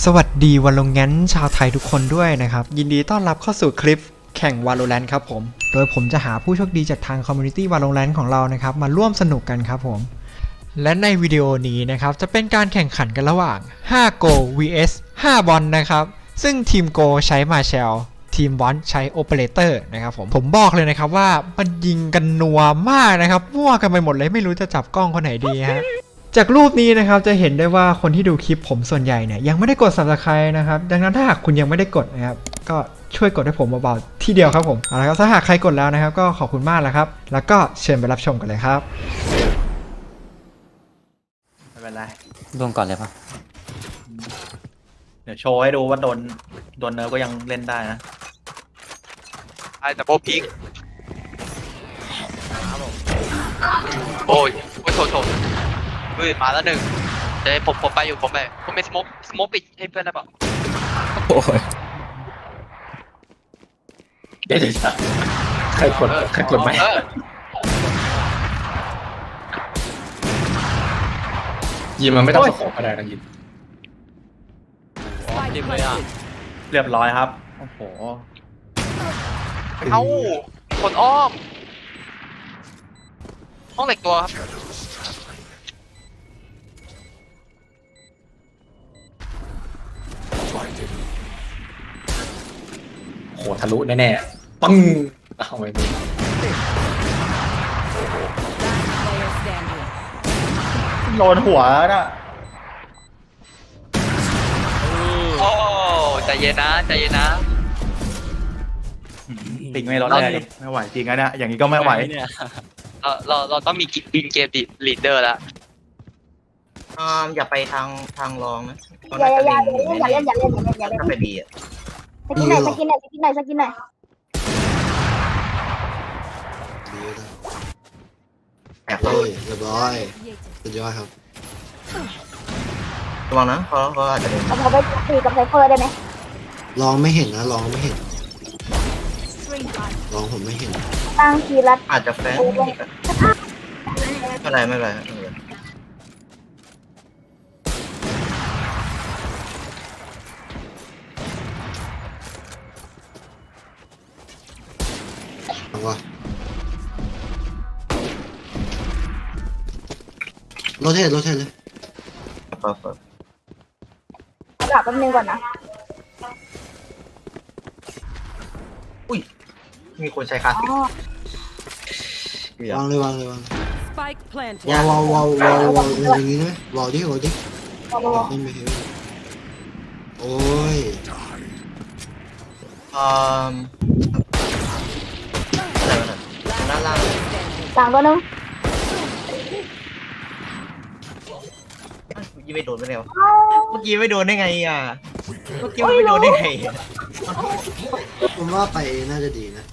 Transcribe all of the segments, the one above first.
สวัสดีวันลงงั้นชาวไทยทุกคนด้วยนะครับ ยินดีต้อนรับเข้าสู่คลิปแข่ง Valorant ครับผม โดยผมจะหาผู้โชคดีจากทาง Community Valorant ของเรานะครับ มาร่วมสนุกกันครับผม และในวิดีโอนี้นะครับ จะเป็นการแข่งขันกันระหว่าง 5 Go vs 5 บอลนะครับ ซึ่งทีม Go ใช้ Marshall ทีมบอลใช้ Operator นะครับผมผมบอกเลยนะครับว่ามันยิงกันนัวมากนะครับมั่วกันไปหมดเลยไม่รู้จะจับกล้องคนไหนดีฮะ จากรูปนี้นะครับจะเห็นได้ว่าคนที่ดูคลิปผมส่วนใหญ่เนี่ยยังไม่ได้กด subscribe นะครับ ดังนั้นถ้าหากคุณยังไม่ได้กดนะครับก็ช่วยกดให้ผมเบาๆที่เดียวครับผมเอาละครับถ้าหากใครกดแล้วนะครับ ก็ขอบคุณมากแล้วครับ แล้วก็เชิญไปรับชมกันเลยครับไม่เป็นไรรวมก่อนเลยปะเดี๋ยวโชว์ให้ดูว่าโดนโดนเนิร์ฟก็ยังเล่นได้นะไอ้แต่โบพิกโอ้ยโอ้ยโถโถ เฮ้ยมาแล้วหนึ่งเดี๋ยวผมผมไปอยู่ผมไปผมไม่สโมกสโมกปิดให้เพื่อนได้เปล่าโอ้ยเดี๋ยวเดี๋ยวใครกดใครกดไหมเออยิมมันไม่ต้องสโคปก็ได้นะยิมดิมเลยอะเรียบร้อยครับ โอ้โห เอ้าคนอ้อมห้องเหล็กตัวครับ หทะลุแน่ๆปึ้งเอาไว้ดูโดนหัวน่ะโอ้ใจเย็นนะใจเย็นนะติงไม่ลดเลยดิไม่ไหวจริงนะเนี่ยอย่างนี้ก็ไม่ไหวเนี่ยเราเราเราต้องมีกิจบินเกมดิลีดเดอร์แล้วอ่าอย่าไปทางทางรองนะเขาอย่าน่าอย่าจะอย่าเล่นอย่าเล่นอย่าเล่นอย่าเล่นอย่าเล่นถ้าไปบีอะ สกินหน่อยสกินหน่อยสกินหน่อยสกินหน่อยแอบเฮ้ยเรียบร้อยสุดยอดครับระวังนะเขาเขาอาจจะเล่นเอาพอไปตีกับไซเฟอร์ได้ไหมลองไม่เห็นนะลองไม่เห็น ลองผมไม่เห็นตั้งทีละอาจจะแฟนอีกอะไม่เป็นไรไม่เป็นไร โรเทตโรเทตเลยเปิดเปิดกลับแป๊บนึงก่อนนะมีคนใช้คลาสสิกอ๋อวางเลยวางเลยวาง Spike planted. วาววาววาววาววาวอย่างนี้ได้ไหมวาวดิวาวดิรอรอเล่นไปเฮ้ยโอ้ยอืมอะไรวะเนี่ยด้านล่างหลังตัวนึง เมื่อ กี้ไม่โดนไปแล้วเมื่อกี้ไม่โดนได้ไงอะ เมื่อกี้ไม่โดนได้ไงอะผมว่าไปน่าจะดีนะ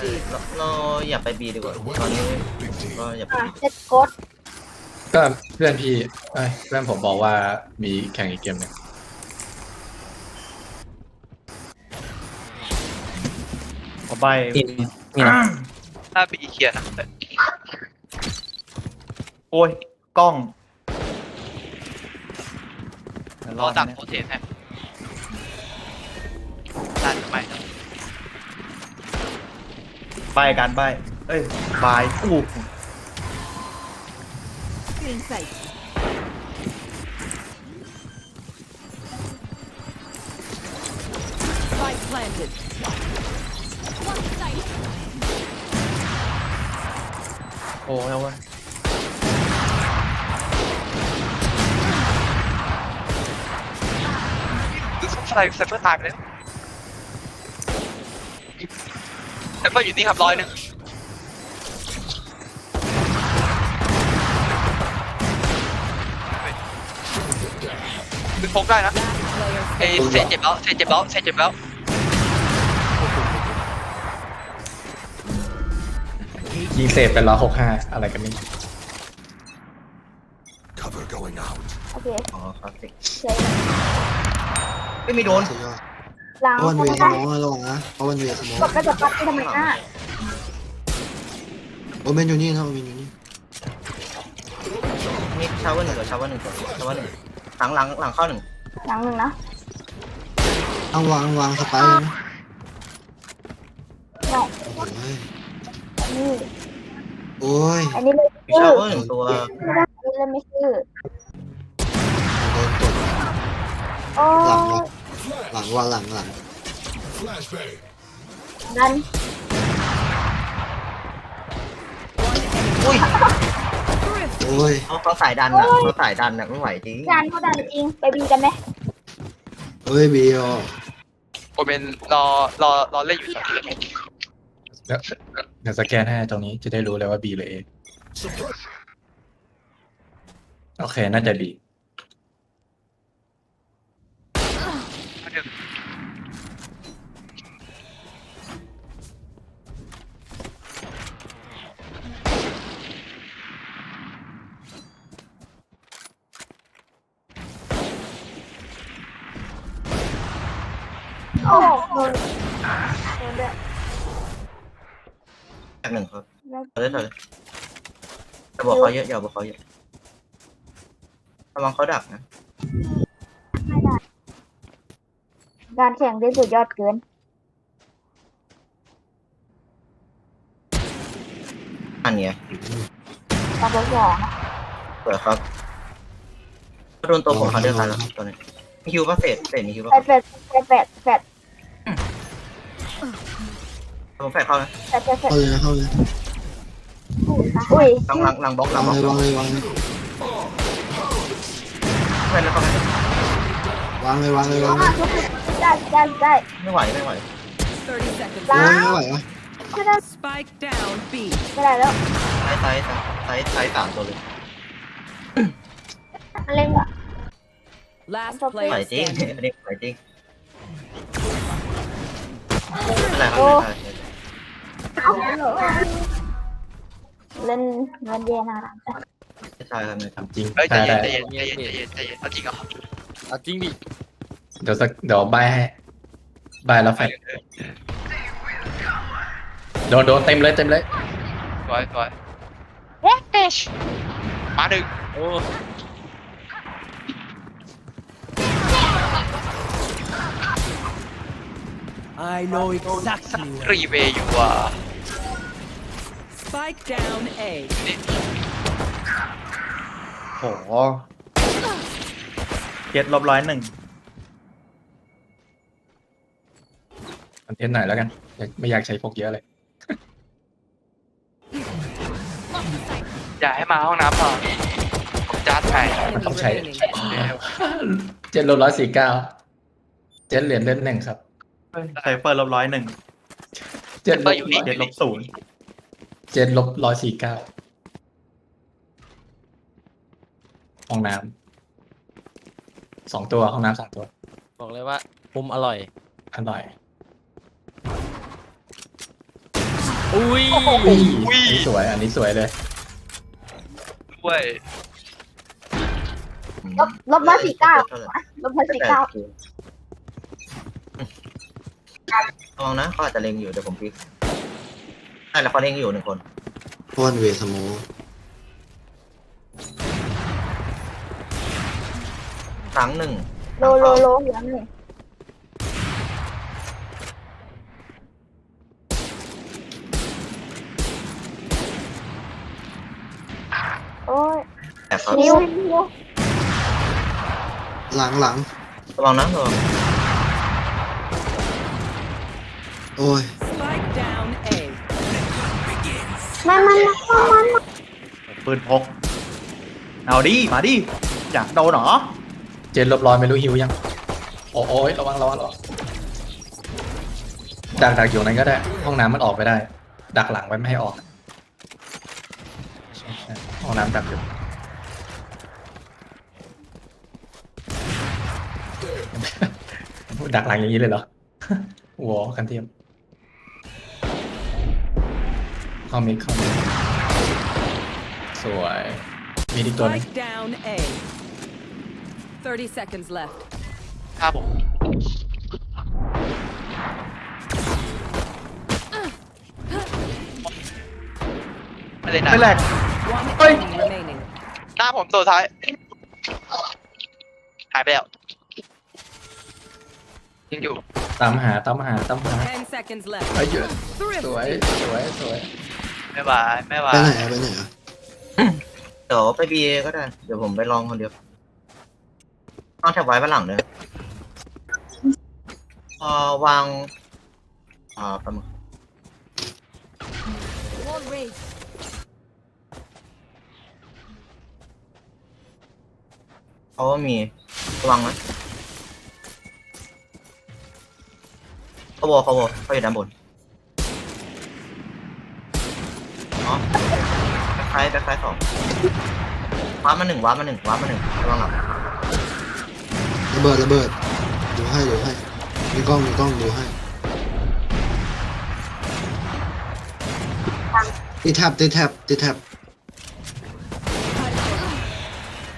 เออเราเราอย่าไปบีดีกว่าตอนนี้ก็อย่าไปอะบีเซ็ตโคดก็เพื่อนพี่เอ้ยเพื่อนผมบอกว่ามีแข่งอีกเกมหนึงขอใบดิมนี่นะถ้าบีเคลียร์นะแต่โอ้ยกล้องเดี๋ยว รรออดัดักกโคเทนให้ด้านไปนะใบการใบเอ้ยบายอู้ In sight. Spike planted. โอ้ยเอาเว้ยดู สไลด์ไซเฟอร์ตายไปแล้วไซเฟอร์อยู่นี่ครับร้อยหนึ่งคือพกได้นะ Player เอยเซนเจ็บแล้วเซนเจ็บแล้วเซนเจ็บแล้วยิงเสร็จเป็นร้อยหกห้าอะไรกันนี่โอเคอ๋อคลาสสิกเซ็ต ไม่มีโดนสุดยอดหลังเพราะวันเวใช่สไหมมองระวังนะเพราะวันเวสมองกดก็จะปัดที่ทำไมหน้าโอเมนอยู่นี่นะโอเมนอยู่นี่มีชาวเวอร์หนึ่งกับชาวเวอร์หนึ่งก่อนชาวเวอร์หนึ่งหลังหลังหลังเข้าหนึ่งหลังหนึ่งนะเอาวางวางสไปร์นะได้โอ้ยอันนี้โอ้ยอันนี้ไม่มีชื่ชาอวเวอร์หนึ่งตัวไม่ได้อันนี้เลยไม่ชื่อโดนตบ โอ้หลังว่ะหลังว่าหลังหลังดันโอ้ยเขาเขาสายดันอะเขาสายดันอะไม่ไหวจริงดันเขาดันจริงไปบีกันไหมเฮ้ยบีโอผมเป็นรอรอรอเล่นอยู่ตอนนี้เดี๋ยวเดี๋ยวสแกนให้ตรงนี้จะได้รู้เลยว่า B หรือ A โอเคน่าจะ B โอ้โหโดนด้วย แตกหนึ่งครับเอาเลยเอาเลยอย่าบอก เขาเยอะอย่าบอกเขาเยอะระวังเขาดักนะไม่ได้การแข่งได้สุดยอดเกิน อันเนี้ยตาบอดสองนะเปิดครับโดนตัวผมเขาเดียวกันแล้วตัวนี้มีคิวก็เฟดเฟดมีคิวก็แปดแปดแปดแปดแปดผมแฟดเข้านะแปดแปดแปดเข้าเลยนะเข้าเลย อุ้ยหลังหลังหลังบล็อกหลัวางงบล็อกเลยวางเลยวางเลยไม่แล้วเขาไม่วางเลยวางเลยวางเลยได้ได้ได้ไม่ไหวไม่ไหว30 seconds โอ้ย left. ไม่ไหววะไม่ได้ Spike down B. ไม่ได้แล้วไซส์ไซส์ไซส์ไซส์สามตัวเลยมันเล่นอะ Last ไหว player จริง standing. อันนี้ไหวจริงอะไรครับไม่ได้เล่นเล่นเย็นนะไม่ใช่ครับไม่ใช่ทำจริงเฮ้ยใจได้เย็นได้ใจเย็นใจเย็นใจเย็นใจเย็นเอาจริงเหรอเอาจริงดิเดี๋ยวสักเดี๋ยวใบให้ใบแล้วแฟดโดนโดนเต็มเลยเต็มเลย สวยสวยมาหนึ่งโอ้รีเวย์อยู่อะ Spike down A. โหเจ็ดลบร้อยหนึ่งคอนเทนต์หน่อยแล้วกันอยากไม่อยากใช้พกเยอะเลย อย่าให้มาห้องน้ำต่อผมจัดให้ Enemy Không chạy. remaining. เจ็ดลบร้อยสี่เก้าเจ็ดเหรียญเล่นหนึ่งครับ ไซเฟอร์ลบร้อยหนึ่งเจ็ดลบเจ็ดลบศูนย์ เจ็ดลบร้อยสี่เก้าห้องน้ำสองตัวห้องน้ำสองตัวบอกเลยว่ามุมอร่อย อร่อยอุ้ยอันนี้สวยอันนี้สวยเลยด้วยลบลบร้อยสี่เก้าลบร้อยสี่เก้าระวังนะเขาอาจจะเล็งอยู่เดี๋ยวผมพิก ใช่แล้วเขาเล็งอยู่หนึ่งคนพอนเวสโมครั้งหนึ่งโลโลโลเหลือหนึ่งโอ้ยแต่เขานิ้วนิ้วหลังหลังระวังนะระวังโอ้ย Spike down A. มันมันมันมันปืนพก เอาดิ มาดิ อยากโดนเหรอ เจ็ดลบร้อยไม่รู้หิวยังโอ้โอ้ยระวังระวังระวังดักดักอยู่นั้นก็ได้ ห้องน้ำมันออกไปได้ ดักหลังไว้ไม่ให้ออกใช่ใช่ห้องน้ำดักอยู่ดักหลังอย่างนี้เลยเหรอวอกันเทียม เข้ามิดเข้ามิดสวยมีอีกตัวหนึง Spike down A. 30 seconds left. ครับผม ไม่ได้นะไม่แหลก One Ôi. enemy remaining. หน้าผมตัวท้าย หายไปแล้วยิงอยู่ ตามหาตามหาตามหา Ten seconds left. ไปเยอะสวย Thrifty. สวยสวย ไม่บายไม่บาไปยไหนอะไปไหนอะเดี๋ยวไปบีก็ได้ เดี๋ยวผมไปลองคนเดียวต้องแถบไว้บ้านหลังเลยพอวาง อ่าประมาณ Wall raised. เขาว่ามีระวังนะเขาวอเขาวอเขาอยู่ด้านบน อ๋อคล้ายๆคล้ายๆสองว้าร์ปมาหนึ่งว้าร์ปมาหนึ่งว้าร์ปมาหนึ่งระวังหลังระเบิดระเบิดดูให้ดูให้มีกล้องมีกล้องดูให้ติดแท็บติดแท็บติดแท็บ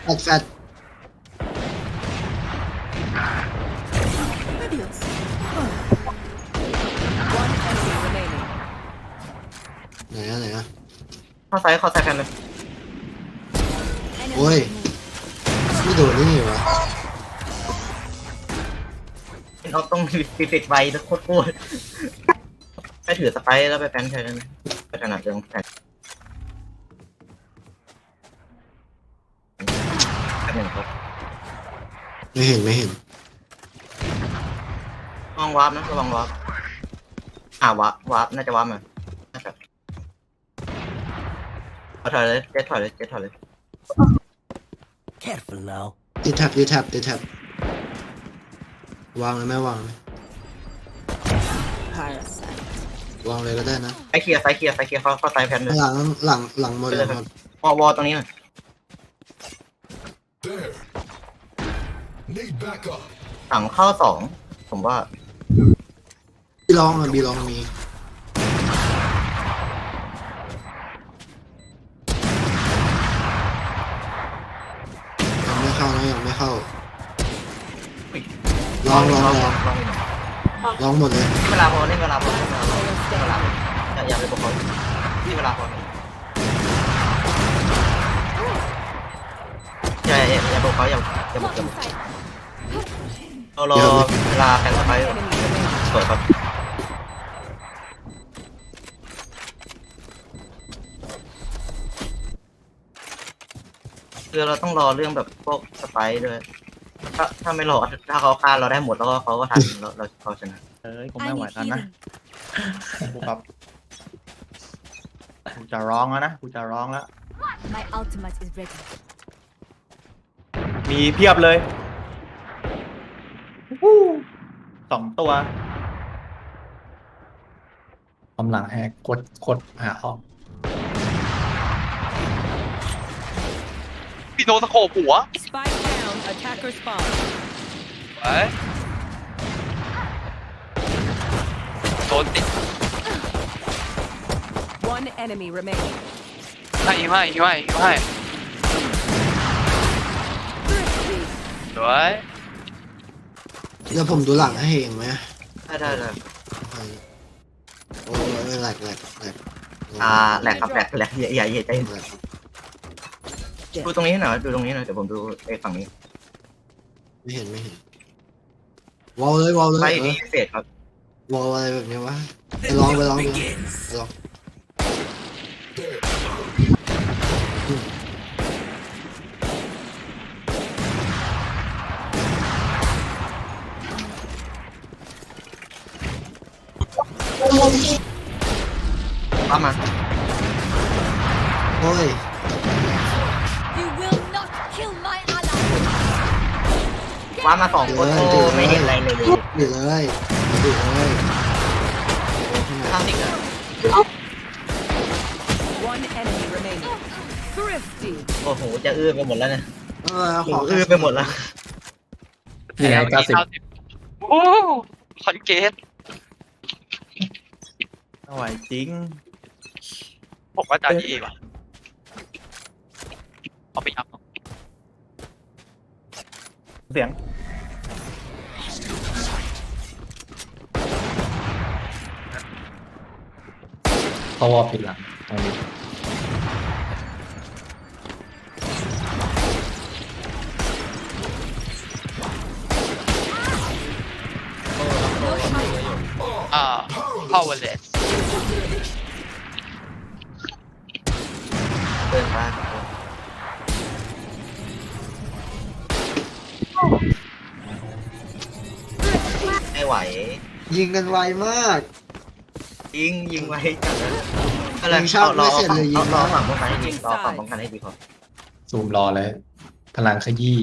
แฟดแฟด เข้าซ้ายเข้าซ้ายแพนเลยโอ้ยไม่โดนได้ไงวะเราต้องปิดปิดไวแล้วโคตรโคตรไปถือสไปร์แล้วไปแพนใช่ไหมไปถนัดเรื่องแพนแป๊บหนึ่งครับไม่เห็นไม่เห็นระวังวาร์ปนะระวังวาร์ปอ่าวาร์ปวาร์ปน่าจะวาร์ปมา เอาถอยเลยเจ็ดถอยเลยเจ็ดถอยเลย Careful now. ติดแท็บติดแท็บติดแท็บวางเลยไหมวางไหม Parasite. วางเลยก็ได้นะไอเคลียร์ไซเคลียร์ไซเคลียร์เข้าเข้าไซแพนเลยหลังหลังหลังหมดหลังหมดวอลวอลตรงนี้หน่อย Need backup. สั่งเข้าสองผมว่า บีลองอะบีลองมียังไม่เข้านะยังไม่เข้า ลองลองลองลองลองหมดเลยนี่เวลาพอนี่เวลาพอนี่เวลาพอนี่เวลาพออย่าอย่าไปบอกเขานี่เวลาพออย่าอย่าอย่าบอกเขาอย่าอย่าบอกอย่าบอกเรารอเวลาแพนสไปร์ Enemy remaining. สวยครับคือเราต้องรอเรื่องแบบพวกสไปร์ด้วย ถ้าถ้าไม่รอถ้าเขาฆ่าเราได้หมดแล้วก็เขาก็ทันเราเราเขาชนะเอ้ยผมไม่ไหวแล้วนะกูครับกูจะร้องแล้วนะกูจะร้องแล้ว My ultimate is ready. มีเพียบเลยวู้สองตัว กำลังแฮกกดกดหาห้องพี่โนสโคปหัว Spike down. Attacker spawn. ไว้โดนติด One enemy remaining. ให้ยิงให้ยิงให้ยิงให้ Thrifty. สวยเดี๋ยวผมดูหลังให้เองไหมได้ได้ได้โอ้ยแหลกแหลกแหลกอ่าแหลกครับแหลกแหลกอย่าอย่าอย่าใจเย็นแหลกดูตรงนี้หน่อยดูตรงนี้หน่อยเดี๋ยวผมดูไอ้ฝั่งนี้ ไม่เห็นไม่เห็นวอลเลยวอลเลไฟยเอนี้อเศษครับวอลอะไรแบบนี้วะไปลองไปลองดูไปลอง มาสองคนโอ้ไม่เห็นอะไรเลยดูเลยดูเลยโอ้ขนาข้าดมติกอะ One enemy remaining. Thrifty. โอ้โห จะอื้อไปหมดแล้วเนี่ยเออขโอ้ออื้อไปหมดแล้วนี่ไงเก้าสิบโอ้คอนเกตไม่ไหวจริงผมว่าจาดีว่ะเอาไปอัพเสียง เขาวอลปิดหลังตรงนี้โอ้อ่า powerless เดินมาไม่ไหว ยิงกันไวมาก ยิงยิงไว้จัดเลยก็เลยยิงชาติรอไม่เสร็จเลยยิง รอนะฝั่งป้องกันให้ดีรอฝั่งป้องกันให้ดีพอซูมรอเลย พลังขยี้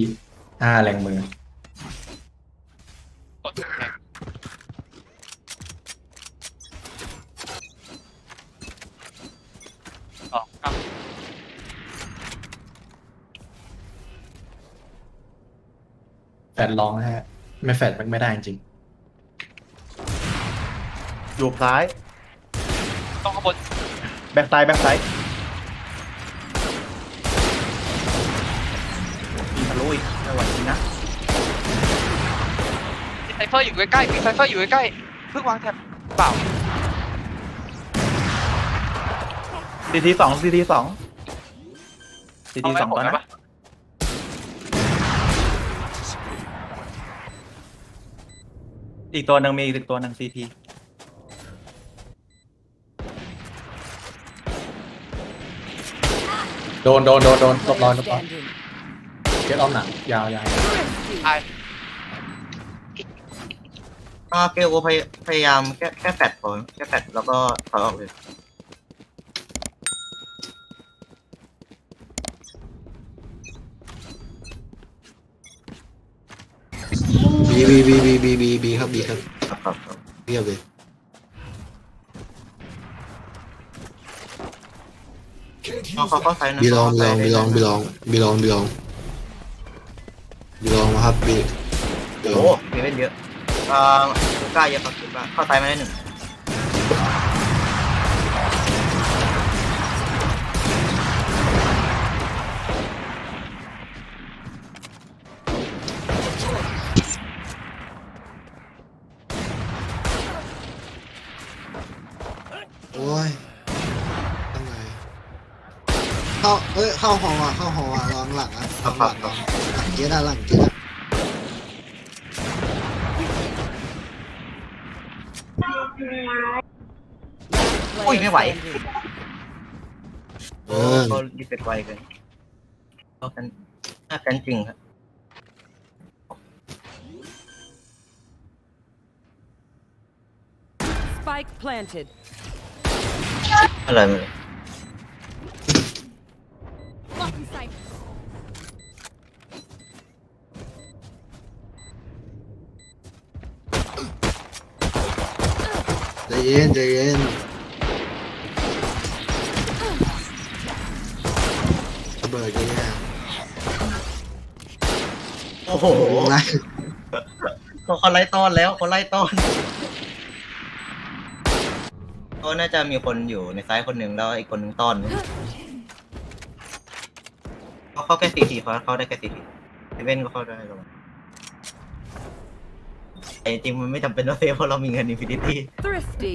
ห้าแรงมือกดแข่งสองครับแฟดร้องนะฮะ ไม่แฟดมันไม่ได้จริง อยู่ซ้าย ต้องข้างบนแบ็คซ้ายแบ็คซ้ายยิงทะลุอีกไม่ไหวจริงนะมีไซเฟอร์อยู่ใกล้ๆมีไซเฟอร์อยู่ใกล้ๆเพิ่งวางแท็บเปล่าซีทีสองซีทีสองซีเอาทีไว้สองผมตัวได้นะปะอีกตัวหนึ่งมีอีกตัวหนึ่งซีที โดนโดนโดนโดนตบรอยตบรอย Standing. เก็ตออมหนังยาวยาวไออ่าเกลโอพยพยายามแค่แค่แฟดพอแค่แฟดแล้วก็ถอยออกเลยบีบีบีบีบีบีบีครับบีครับครับครับครับเรียบเลย เอาเขาเข้าไซส์นะบีลองบีลเข้าองไซบีส์ลองบีลองบีลองบีลองบีลองมาครับบีบีลโอ้องมีเล่นเยอะอ่าลูก้าเยอะครับลูก้าเข้าไซส์มาได้หนึ่ง เข้าเอ้ยเข้าหอว่ะเข้าหอว่ะลองหลังอะลองหลังลองหลังเจ๊ได้หลังเจ๊ได้อุ้ยไม่ไหว Standing. เอโอ้อเขาดิเฟกไวเกินเขากันน่ากันจริงครับ Spike planted. อะไรไม่รู้ ใจเย็นใจเย็นระเบิดกันเนี่ยโอ้โหอะไรเขาเขาไล่ต้อนแล้วเขาไล่ต้อนเขาน่าจะมีคนอยู่ในซ้ายคนหนึ่งแล้วอีกคนหนึ่งต้อน เขาเข้าแค่สี่ทีเขาเขาได้แค่สี่ทีเซเว่นก็เข้าได้หรอกแต่จริงๆมันไม่จำเป็นต้องเซฟเพราะเรามีเงินอินฟินิตี้ Thrifty.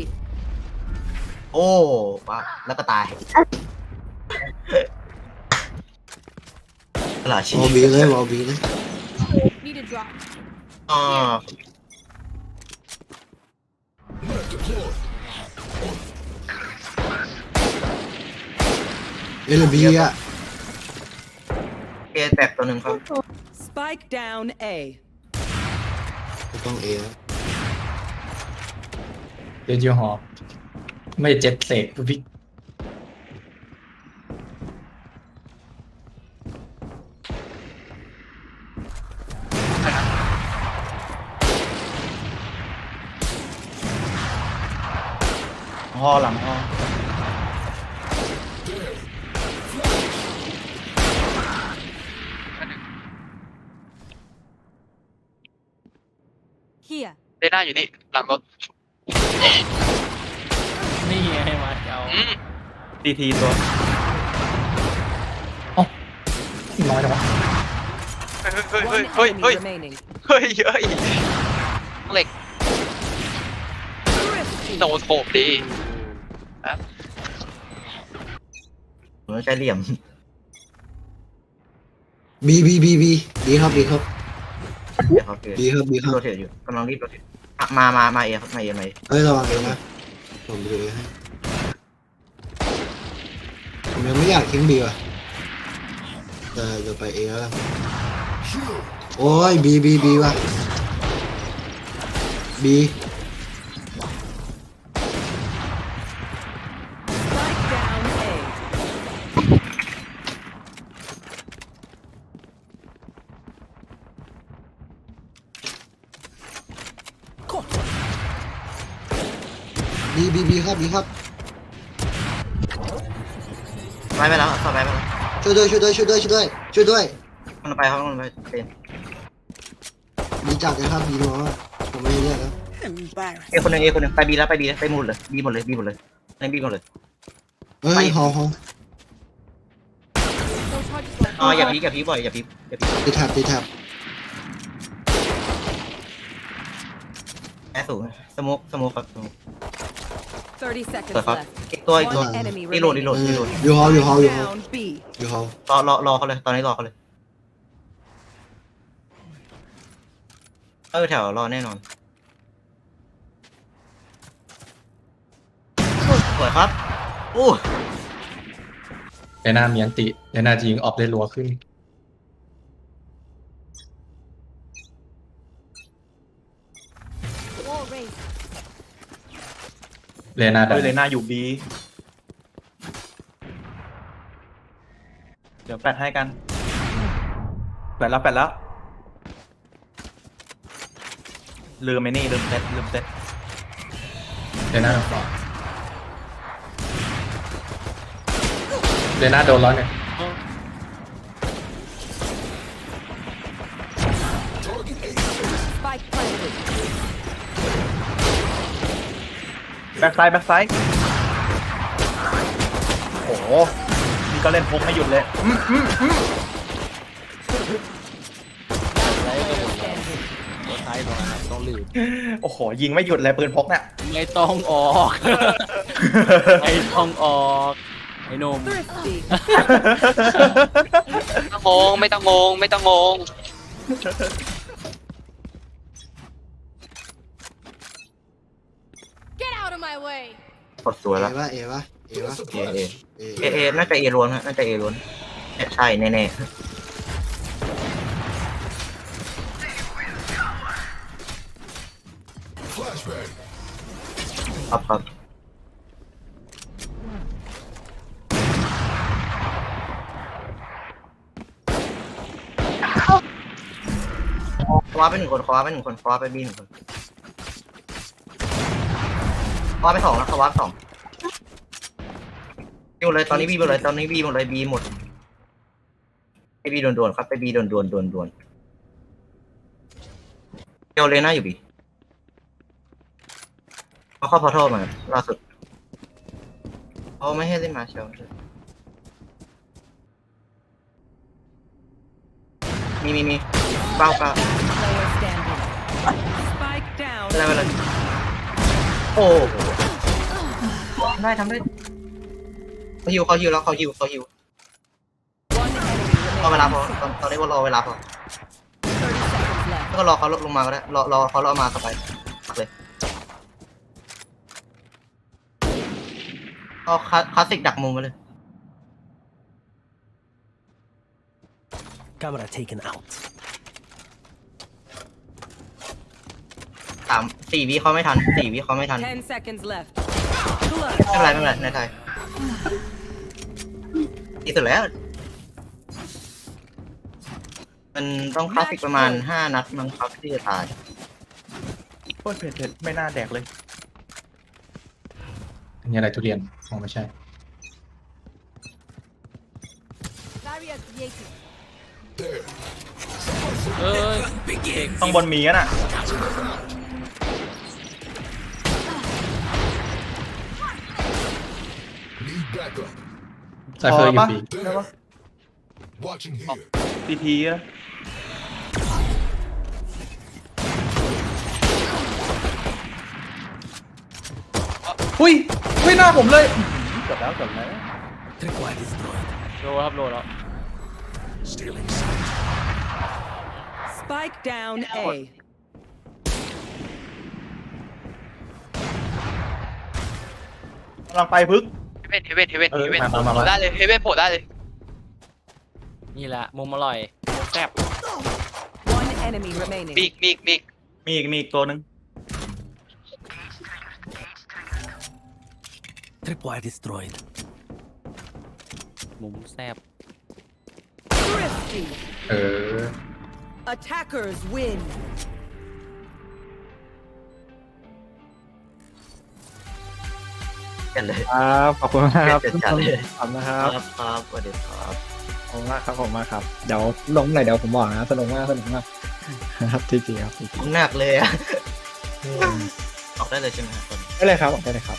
โอ้ว้าแล้วก็ตายตลาดชีวอลบีเลยวอลบีเลย Need a drop. อ๋อ เอลบีอะ เกแตกตัวหนึ่งครับ Spike down A. ไม่ต้องเอแล้วๆเดจิวหอไม่เจ็ดเสกพิกหอหลังหอ Here. เดน่า อยู่นี่หลังรถนี่ไงมาเอาอืมซีทีตัวน้อยจังวะเฮ้ยเฮ้ย One เฮ้ย enemy เฮ้ย remaining. เฮ้ยเฮ้ยเหล็ก Thrifty. โนโถบดีผมต้องใช้เหลี่ยม บีบีบีบีบีครับบีครับ เดี๋ยวเขาคือบีครับบีครับโรเทตอยู่กำลังรีบโรเทต อะมามามาเอครับมาเอมาเอเฮ้ยระวังเองนะผมดูให้ผมยังไม่อยากทิ้งบีว่ะแต่เดี๋ยวไปเอแล้วกันโอ้ยบีบีบีว่ะบี Spike down A. บีบีบีครับบีครับไปไปแล้วต่อไปไปแล้วช่วยด้วยช่วยด้วยช่วยด้วยช่วยด้วยช่วยด้วยมันไปครับมันไปเป็นบีจัดเลยครับบีน้องผมไม่ได้เรียกแล้วเอคนหนึ่งเอคนหนึ่งไปบีแล้วไปบีไปหมดเลยบีหมดเลยบีหมดเลยในบีหมดเลยเฮ้ยหอหออ๋ออย่าพีอย่าพีบ่อยอย่าพีอย่าพีตีแท็บตีแท็บแอสูงสโมกสโมกครับสโมก 30สวย seconds ครับ left. อีกตัวอีกตัว One enemy รีโหลดรีโหลดเอรีอโหลดอยู่หออยู่หออยู่หอ Down B. อยู่หอรอรอรอเขาเลยตอนนี้รอเขาเลยเออแถวรอแน่นอนสวยครับอู้เดน่ามีอันติเดน่าจะยิงออฟได้รัวขึ้น เลน่าดัเฮ้นยเลยหน้าอยู่บีเดี๋ยวแปดให้กันแปดแล้วแปดแล้วลืมไอ้นี่ลืมเซตลืมเซตเลน่าขวาเลน่าโดนร้อยเนี่ย Spike planted. แบ็คไซด์แบ็คไซด์โอ้โหนี่ก็เล่นพกไม่หยุดเลยอืมอืมอืมตัวท้ายตรงนั้นต้องลืมโอ้โหยิงไม่หยุดเลยปืนพกเนี่ยไม่ต้องออกไม่ต้องออกไอ้หนม Thrifty. ไม่ต้องงงไม่ต้องงงไม่ต้องงง กดสวยเอแล้ววะเอวะเอวะเอเอเอเอเอน่าจะเอล้วนฮะน่าจะเอล้วนเนี่ยใช่แน่ๆครับครับคว้าไปหนึ่งคนคว้าไปหนึ่งคนคว้าไปบีหนึ่งคนค ว้าไปสองแล้วคว้าไปสองบีหมดเลยตอนนี้บีหมดเลยตอนนี้บีหมดเลยบีหมดไปบีด่วนๆครับไปบีด่วนๆด่วนๆเดลเลน่าอยู่บีเขาเข้าพอทอมาล่าสุดเขาไม่ให้เล่นมาเชลมีมีมีเป้าเป้า Player standing. Spike down. อะไรไปเลยโอ้โห ได้ทำได้เขาฮิวเขาฮิวแล้วเขาฮิวเขาฮิว One enemy รอเวลา remaining. พอตอนตอนนี้ว่ารอเวลาพอ30 seconds left. ก็รอเขาลงมาก็ได้รอรอเขารอมาต่อไปปักเลยเอาคลาคลาสสิกดักมุมไปเลย Camera taken out. สามสี่วิเขาไม่ทันสี่วิเขาไม่ทัน10 seconds left. ไม่เป็นไรไม่เป็นไรในไทยดีสุดแล้ว มันต้องคลาสสิกประมาณห้านัดมั้งครับที่จะตายโอ้ยเผ็ดเผ็ดไม่น่าแดกเลย อันนี้อะไรทุเรียนมองไม่ใช่เอ้ยเด็กข้างบนมีกันอะ ใส่เฟอร์ยู่ปีพีทีอุ้ยอุ้น่าผมเลยเกืบแล้วเกืบแล้ว Tripwire โลครับโลแล้ว Stealing. Spike down A. กำลังไปพึก เฮเว่นเฮเว่นเฮเว่นเออเฮเว่นมามามา โผล่ได้เลยเฮเว่นโผล่ได้เลยนี่แหละมุมอร่อยแซ่บ One enemy remaining. มีอีกมีอีกมีอีกมีอีกมีอีกตัวหนึ่ง Tripwire destroyed. มุมแซ่บ Thrifty. เออ Attackers win. กันเลย ครับขอบคุณมากครับเป็นทุกจัดคนเลยขอบคุณนะคครัรับบครับสวัสดีครับขอบคุณมากครับขอบคุณมากครับเดี๋ยวลงไหนอยเดี๋ยวผมบอกนะสนุกมากสนุกมากครับจริงๆครับจริงหนักเลยอะออกได้เลยใช่ไหมครับตอนนี้ๆได้เลยครับได้เลยครับ